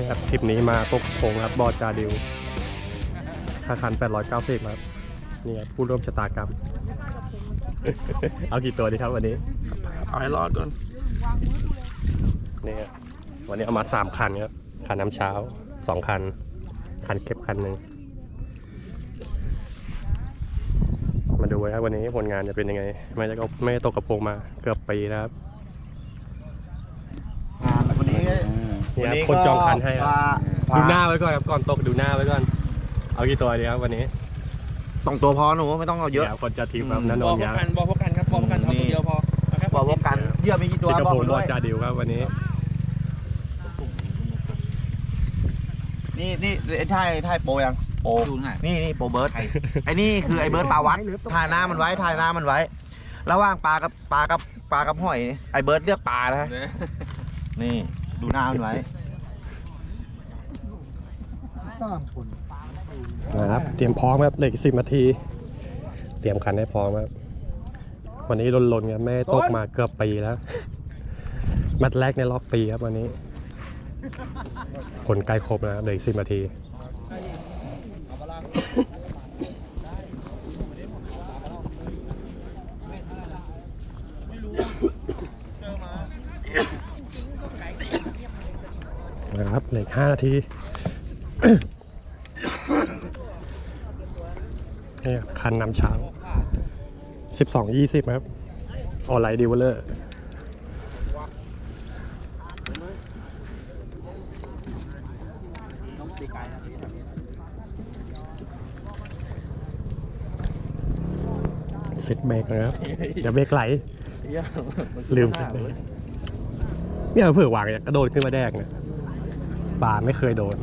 นี่ครับทริปนี้มาตกโขงครับบอจาดิวค่าคัน 890ครับนี่ครับผู้ร่วมชะตากรรม เอากี่ตัวดีครับวันนี้ เอาให้รอดก่อนนี่ครับวันนี้เอามาสามคันครับ คันน้ำเช้าสองคัน คันเก็บคันหนึ่ง มาดูนะครับวันนี้ผลงานจะเป็นยังไง ไม่ได้ก็ไม่ได้ตกกระโปรงมาเกือบปีแล้วครับ วันนี้ นี่ครับคนจองคันให้ครับพาดูหน้าไว้ก่อนครับก่อนตกดูหน้าไว้ก่อน เอากี่ตัวดีครับวันนี้ต้องตัวพอหนูไม่ต้องเอาเยอะดี๋วคนจะทีมครับอืมนันนบอกนพวกยากันบอกพวกกันครับบอกพวกกันเอาตัวเดียวพอเาแค่บอกว่ากันเยื่อมีกี่ตัวติดกระบอกโปรงมาบด้อวยจาดิวครับวันนี้ นี่นี่ไอ้ท่ายท่ายโปรยังโปรดูหน่อยนี่นี่โปรเบิร์ดไอ้นี่คือไอ้เบิร์ดปลาวัดถ่ายหน้ามันไว้ถ่ายหน้ามันไว้ ระหว่างปลากับปลากับปลากับหอยไอ้เบิร์ดเลือกปลานะนี่ ดูหน้ามันไว้นะครับ เตรียมพร้อมครับเหลืออีกสิบนาที เตรียมคันให้พร้อมครับ วันนี้ลนๆครับแม่ตกมาเกือบปีแล้ว แมัดแรกในรอบปีครับวันนี้คนใกล้ครบแล้วเหลืออีกสิบนาที นะครับ เหลืออกห้านาทีนี่ครับคันนำเช้าสิบสองยี่สิบครับ ออนไลน์ดีเวลเลอร์เซ็ตเบรกนะครับเดี๋ยวเบรกไหล ลืมเซ็ตเบรกเนี่ยเผื่อวางเนี่ยกระโดดขึ้นมาแดกเนี่ย ปลาไม่เคยโดน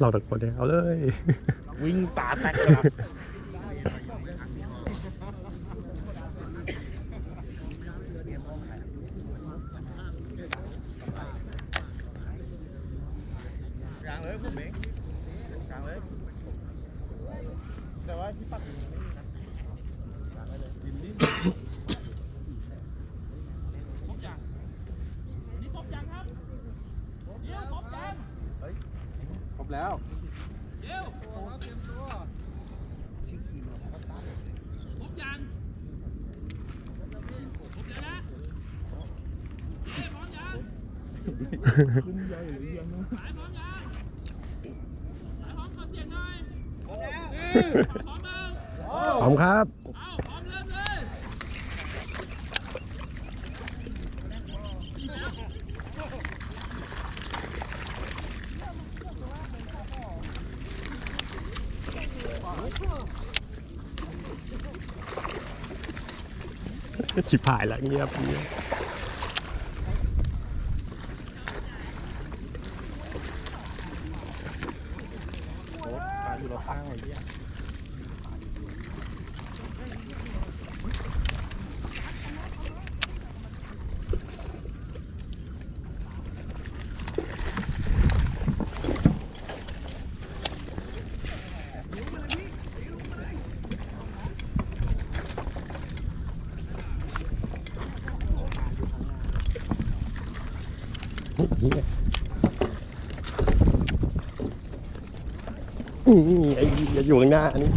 เราตะโกนเลยเอาเลย วิ่งตาแตกครับกลางเลยผมเองกลางเลยแต่ว่าที่ปัดอยู่ไม่มีนะกลางไว้เลยดินนี่ครบยังนี่ครบยังครับเดี๋ยวครบยังเฮ้ยครบแล้ว เดี๋ยวครบยังครบแล้วนะเฮ้ยพร้อมยังขึ้นใหญ่หรือยังสายพร้อมยังสายพร้อมขอเสียงหน่อยพร้อมแล้วพร้อมมั้ง พร้อมครับเอาพร้อมเริ่มเลยชิบหายแล้วเงียบเงียบ เหี้ยนี่ไอ้อย่าอยู่ข้างหน้านี่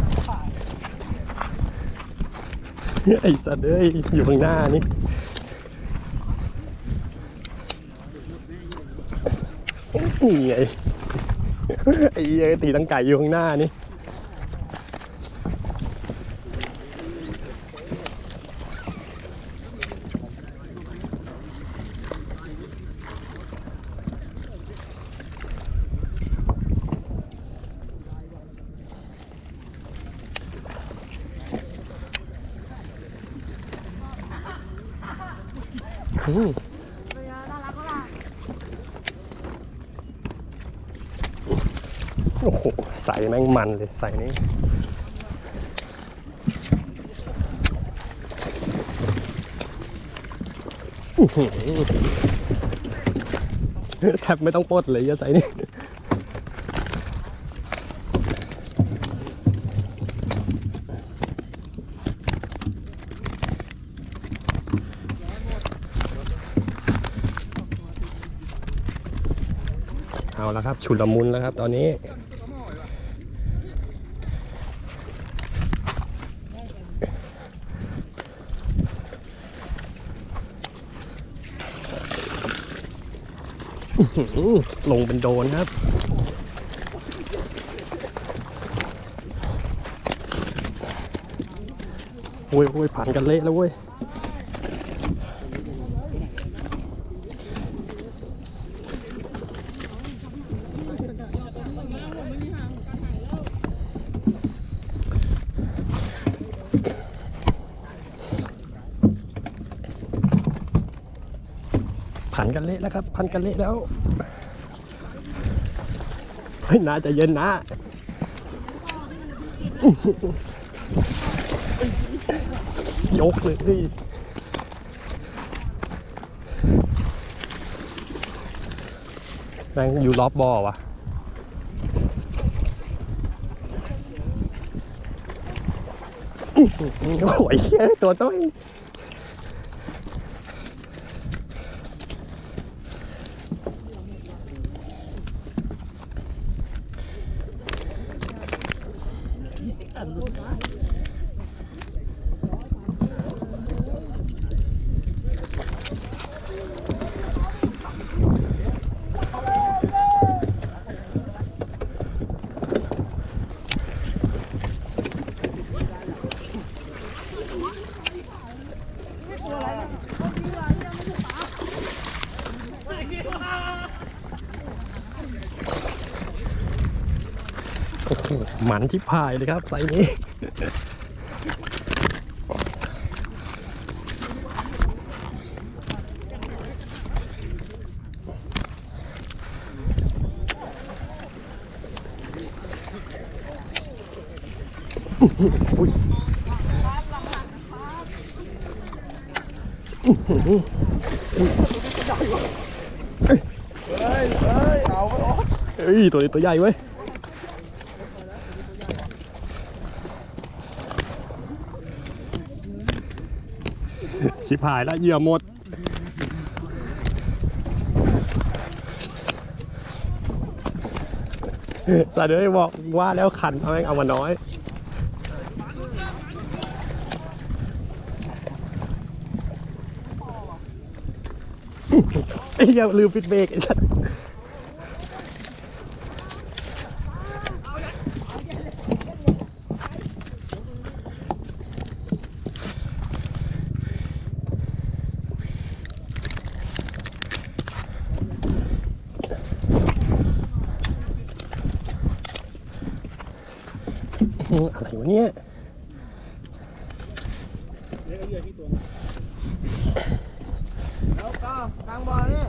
ไอ้สัตว์เอ้ยอยู่ข้างหน้านี่นี่ไอ้ไอ้ตีตั้งไก่อยู่ข้างหน้านี่ อืมโอ้โห ใส่แม่งมันเลย ใส่นี้แทบไม่ต้องปดเลยอย่าใส่นี่ แล้วครับฉุดละมุนแล้วครับตอนนี้ ลงเป็นโดนครับโอ้ยโอ้ยผ่านกันเละแล้วเว้ย ผ่า นะแล้วครับผ่านกันเละแล้วเฮ้ยน่าจะเย็นนะยกเลยพี่แม่งอยู่รอบบอวะโอ้ยเฮ้ยตัวต้อย โมันที่พายเลยครับไซนี้ อุ้ยอื้อหืออุ้ยเฮ้ยเฮ้ยเอาไม่ออกเอ้ยตัวนี้ตัวใหญ่เว้ย ชิบหายแล้วเหยื่อหมด แต่เดี๋ยวบอกว่าแล้วขันเอาแม่งเอามาน้อย ไอ้เหี้ยลืมปิดเบรกไอ้สัส อะไรวะเนี่ย แล้ว กลางบอลนี่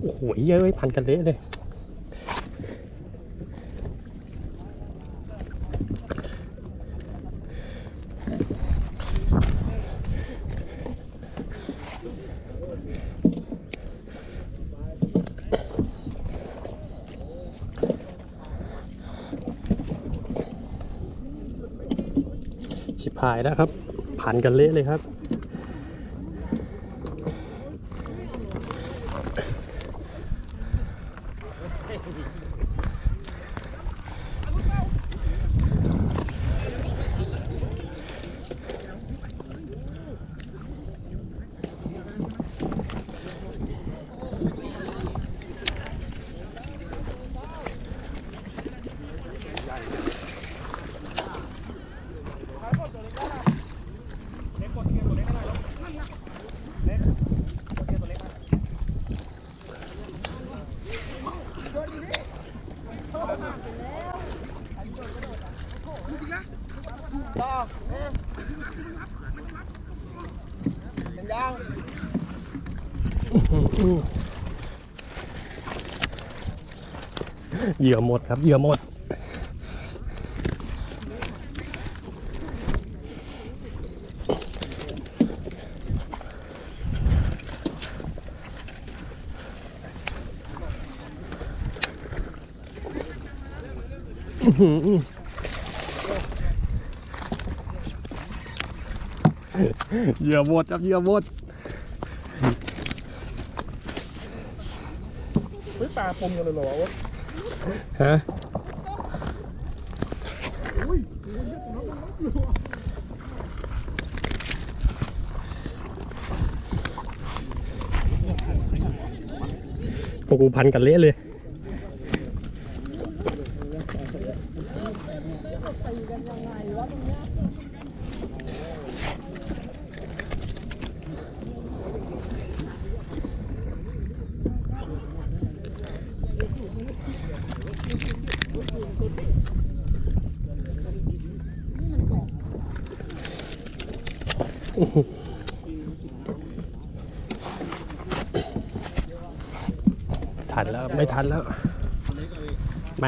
โอ้โหเยอะเลยพันกันเละเลยชิบหายแล้วครับ พันกันเละเลยครับ เหยื่อหมดครับเหยื่อหมด เหยื่อหมดครับเหยื่อหมดฮ้ยปลาปมกันเลยเหรอวะ ฮะพวกกูพันกันเละเลย ทันแล้วไม่ทันแล้ว แม่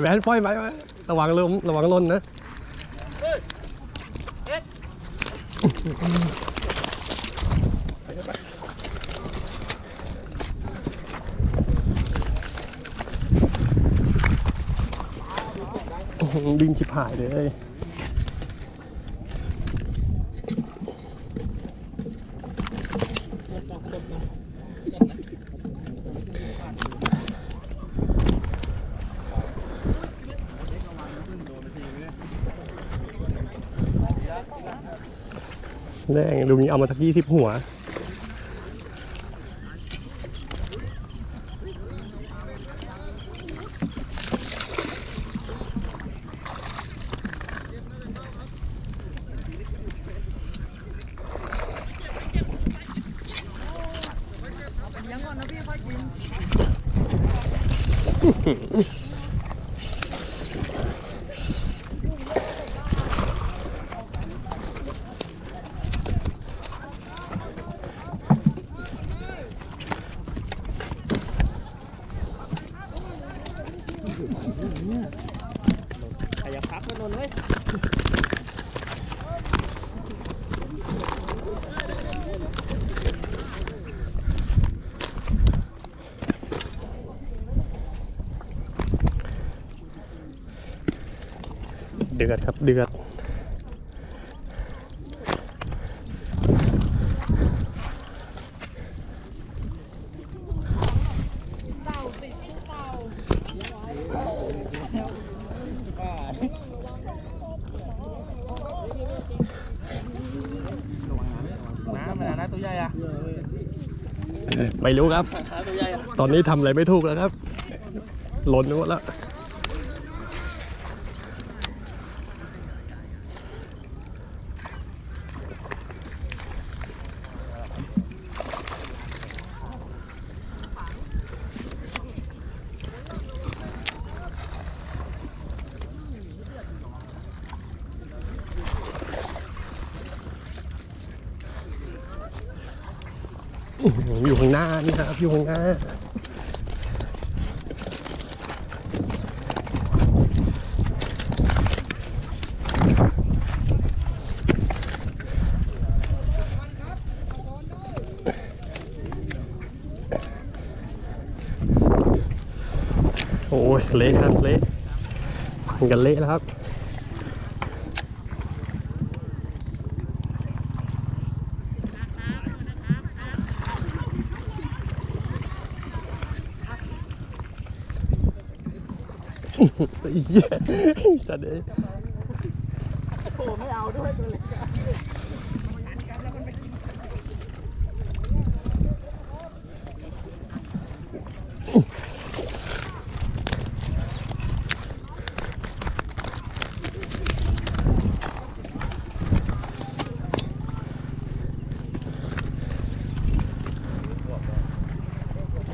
แหวนปล่อยไว้ไว้ระวังลมระวังล่นนะดินชิบหายเลย แน่งลุงนี้เอามาสักยี่สิบหัว เดือดครับเดือดน้ำมันนะตัวใหญ่อะไม่รู้ครับตัวใหญ่อะตอนนี้ทำอะไรไม่ถูกแล้วครับ หล่นไปหมดแล้ว อยู่ข้างหน้านี่ครับอยู่ข้างหน้า เหี้ยสัตว์เอ้ยโอ้ไม่เอาด้วยตัวเล็ก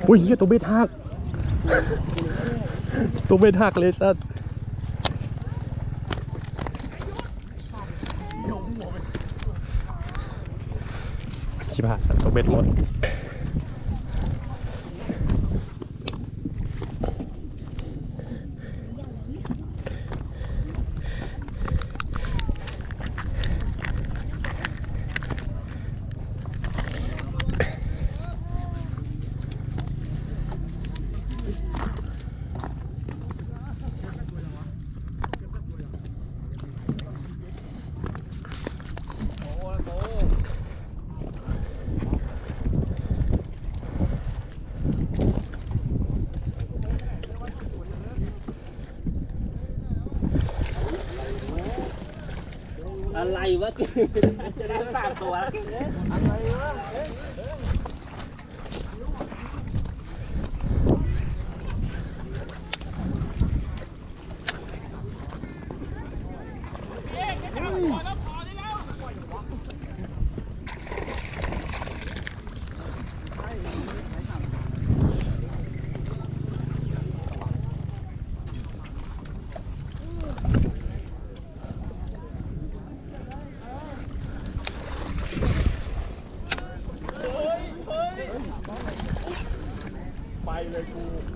อุ้ยเหี้ยตัวเบ็ดหัก ตัวเบ็ดหักเลยสัตว์ชิบหายตัวเบ็ดหมด อะไรวะจะได้สามตัว they go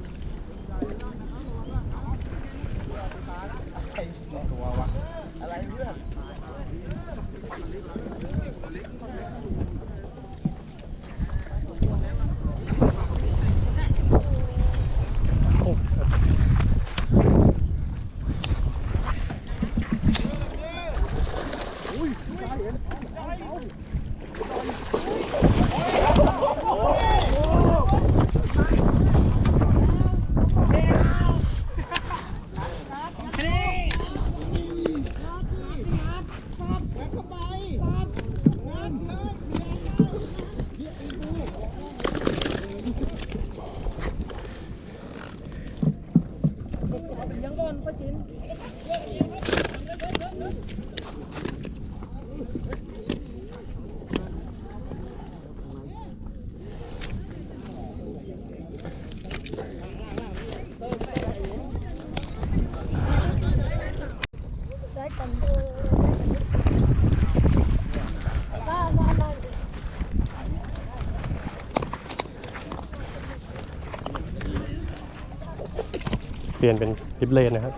เปลี่ยนเป็นลิฟเลนนะครับ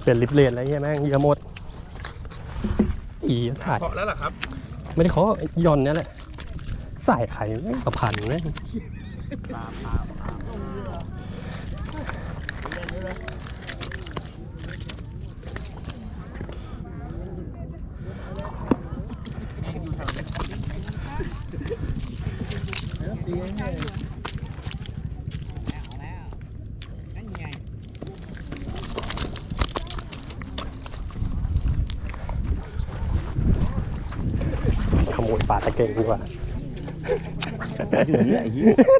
เปลี่ยนลิฟเลนอะไรเงี้ยแม่งเยอะหมด อีสายเพราะแล้วล่ะครับ ไม่ได้เขาย่อนเนี่ยแหละสายไข่แม่งกระพันแม่ง ขโมยปลาตะเก่งดีกว่า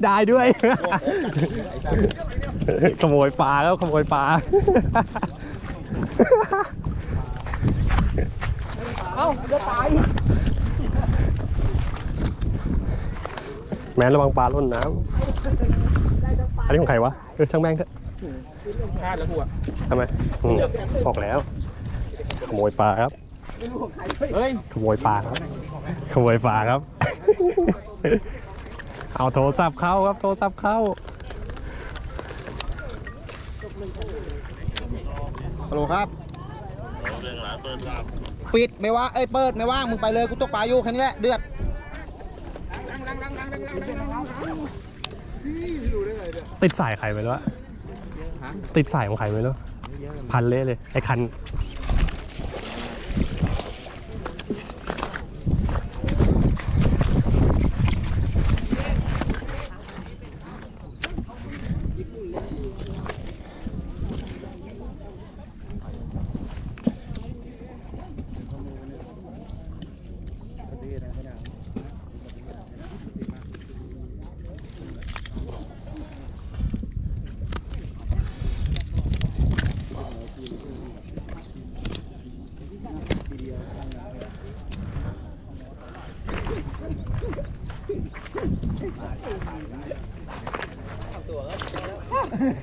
ได้ด้วย ขโมยปลาแล้วขโมยปลา เอ้าจะตาย แม้ระวังปลาล่นน้ำอันนี้ของใครวะเออช่างแม่งเถอะพลาดแล้วกูอะทำไมอืมบอกแล้ว ขโมยปลาครับ เฮ้ย ขโมยปลาครับ ขโมยปลาครับ เอาโทรศัพท์เข้าครับ โทรศัพท์เข้าฮัลโหลครับ ปิดไม่ว่าเอ้ยเปิดไม่ว่างมึงไปเลยกูตกปลาอยู่แค่นี้แหละเดือด ติดสายใครไปแล้วอะติดสายของใครไปแล้ว พันเละเลย ไอ้คัน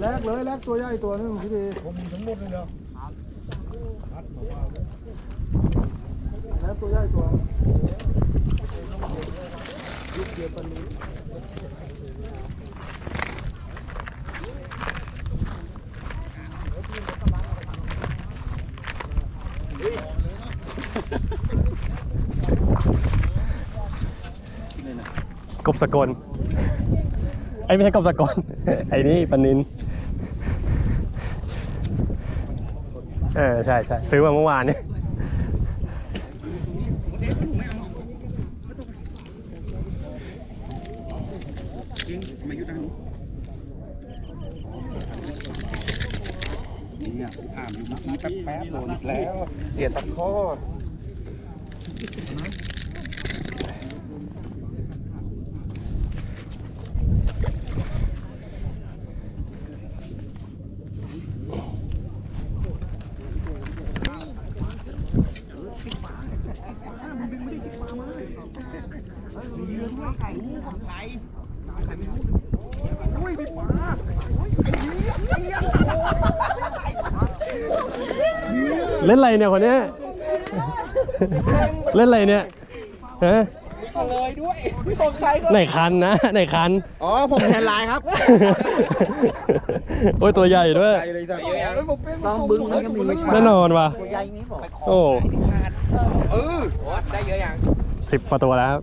แลกเลยแลกตัวใหญ่ตัวนึงพี่ดีผมทั้งหมดเลยเนาะแลกตัวใหญ่ตัวยุบเดียวปันนี้ กบสกลไอ้ไม่ใช่กบสกลไอ้นี่ปนินเออใช่ใช่ซื้อมาเมื่อวานนี่เนี่ยถามอยู่เมื่อกี้แป๊บแป๊บโดนอีกแล้ว เสียตะข้อ เล่นอะไรเนี่ยคนเนี้ยเล่นอะไรเนี่ยฮะไหนคันนะไหนคัน อ๋อ ผมแทนไลน์ครับ โอ้ยตัวใหญ่ด้วยลองบึ้งมันก็มีแน่นอนว่ะโอ้เออสิบกว่าตัวแล้วครับ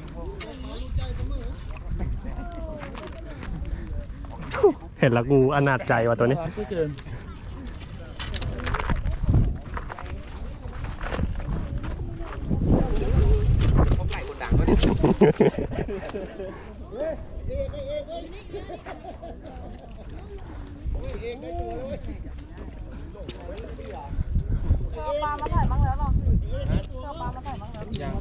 เห็นแล้วกูอนาจใจว่ะตัวนี้ ๆเกิน เธอเอาปลามาถ่ายบ้างแล้วเหรอเธอเอาปลามาถ่ายบ้างแล้วยัง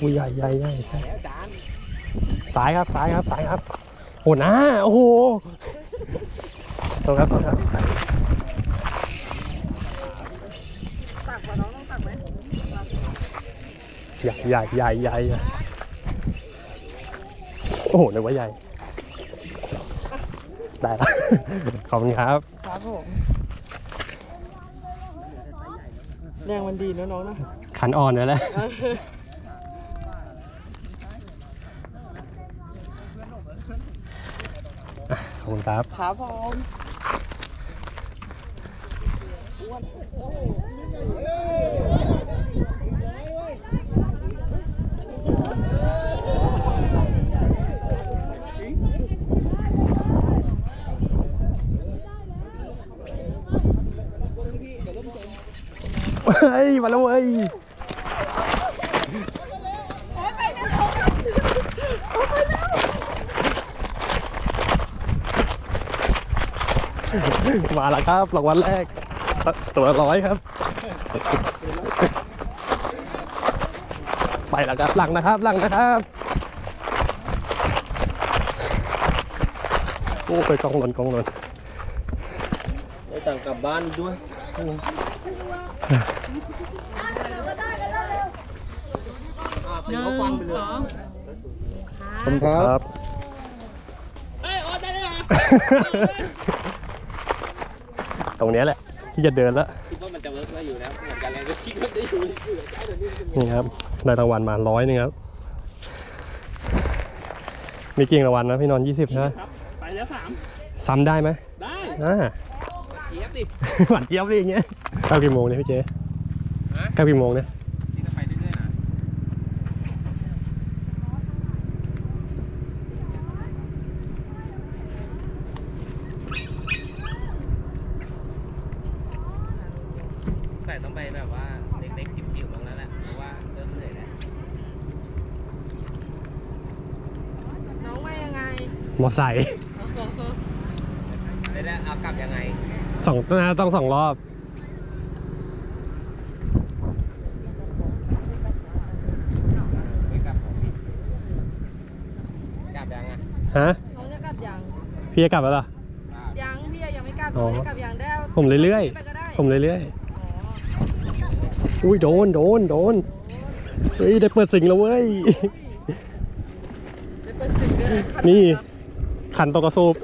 อุ้ยใหญ่ใหญ่ใหญ่ใช่สายครับสายครับสายครับโอ้หน้าโอ้โหโทษครับโทษครับตัว่าน้องต้องตักไหมใหญ่ใหญ่ใหญ่ใหญ่ใหญ่โอ้โหนึกว่าใหญ่ ได้แล้วขอบคุณครับ ครับผม แรงมันดีนะน้องนะ ขันอ่อนเลยแหละขอบคุณครับครับผมเฮ้ย มาแล้วเว้ย มาแล้วครับรางวัลแรก ตัวละร้อยครับ ไปแล้วครับหลังนะครับหลังนะครับโอ้ไปกองหล่นกองหล่นได้ตังกลับบ้านด้วยหนึ่งสองผมครัครับบเอ้ยโอ๊ตได้เลยเหรอ ตรงเนี้ยแหละ ที่จะเดินแล้วคิดว่ามันจะเวิร์กได้อยู่แล้วเหมือนกันเลยก็คิดว่าจะอยู่อยู่ได้แต่นี่มันนี่ครับได้รางวัลมาร้อยนึงครับ มีกี่รางวัลนะพี่นอนยี่สิบนะครับไปแล้วสามซ้ำได้ไหมได้อ่าเทียบดิหวานเจี๊ยบเลยอย่างเงี้ยเก้ากี่โมงเนี่ยพี่เจ๊เก้ากี่โมงเนี่ย นี่ก็ไปเรื่อยๆนะใส่ต้องไปแบบว่าเล็กๆจิ๋วๆบ้างแล้วแหละเพราะว่าเริ่มเหนื่อยแล้ว น้องว่ายังไง ม อไซค์แล้วเอากลับยังไงสองน่าต้องสองรอบ ไม่กลับของพี่กลับยังอะฮะ น้องจะกลับยัง พี่จะกลับแล้วเหรอ ยังพี่ยังไม่กลับอ๋อน้องจะกลับยังได้อาผมเรื่อยไปก็ได้ๆผมเรื่อยอ๋อๆอุ้ยโดนโดนโดน เฮ้ยได้เปิดสิงแล้วเว้ยจะเปิดสิ่งด้วยะนี่ ขันตกกระสูบ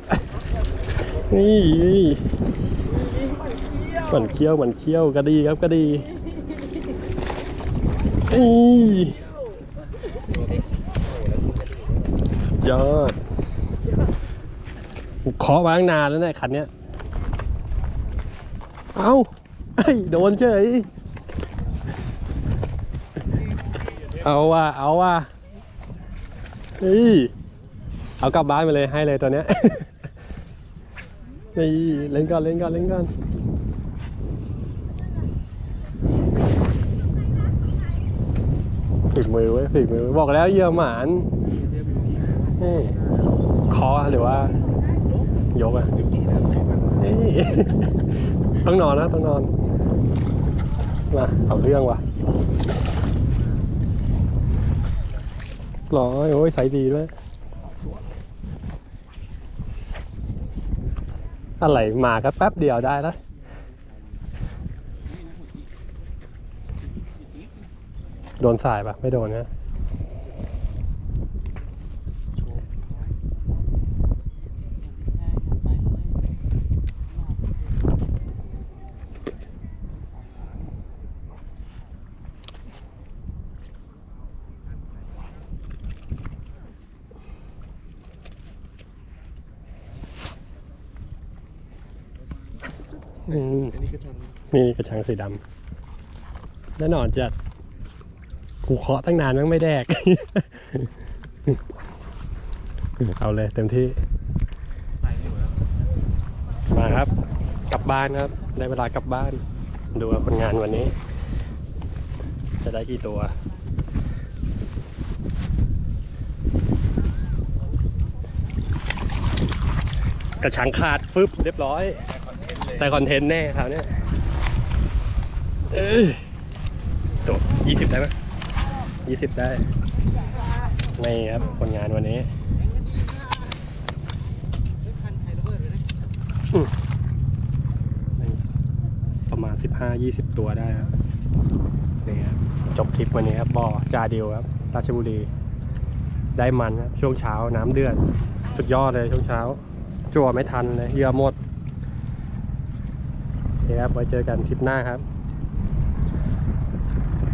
นี่เหมือนเคี้ยวเหมือนเคี้ยวก็ดีครับก็ดีนี่สุดยอดผมเคาะมาตั้งนานแล้วเนี่ยคันเนี้ย เอ้าไอ้ยโดนเฉย เอาว่ะเอาว่ะเฮ้ย เอากลับบ้านไปเลยให้เลยตัวเนี้ยนี่เล่นก่อนเล่นก่อนเล่นก่อนฝีมือไว้ยฝีมือบอกแล้วเยื่อหมานนี่คอหรือว่ายกอะนี่ต้องนอนนะต้องนอนมาเอาเรื่องว่ะร้อยโอ้ยใสดีด้วย อะไรมาก็แป๊บเดียวได้แล้วโดนสายปะไม่โดนนะอืม นี่กระชังสีดำแน่นอนจะกูเคาะตั้งนานมันไม่แดก เอาเลยเต็มที่ มาครับ กลับบ้านครับ ได้เวลากลับบ้าน ดูว่าผลงานวันนี้ จะได้กี่ตัวกระชังขาดฟึบเรียบร้อย แต่คอนเทนต์แน่คราวนี้ เอ้ยตกยี่สิบได้ไหมยี่สิบได้นี่ครับผลงานวันนี้ประมาณ15-20ตัวได้ครับนี่ครับจบคลิปวันนี้ครับบ่อจาเดียวครับ ราชบุรี ได้มันครับช่วงเช้าน้ำเดือดสุดยอดเลยช่วงเช้า จั่วไม่ทันเลยเยื่อหมดโอเคครับไว้เจอกันคลิปหน้าครับ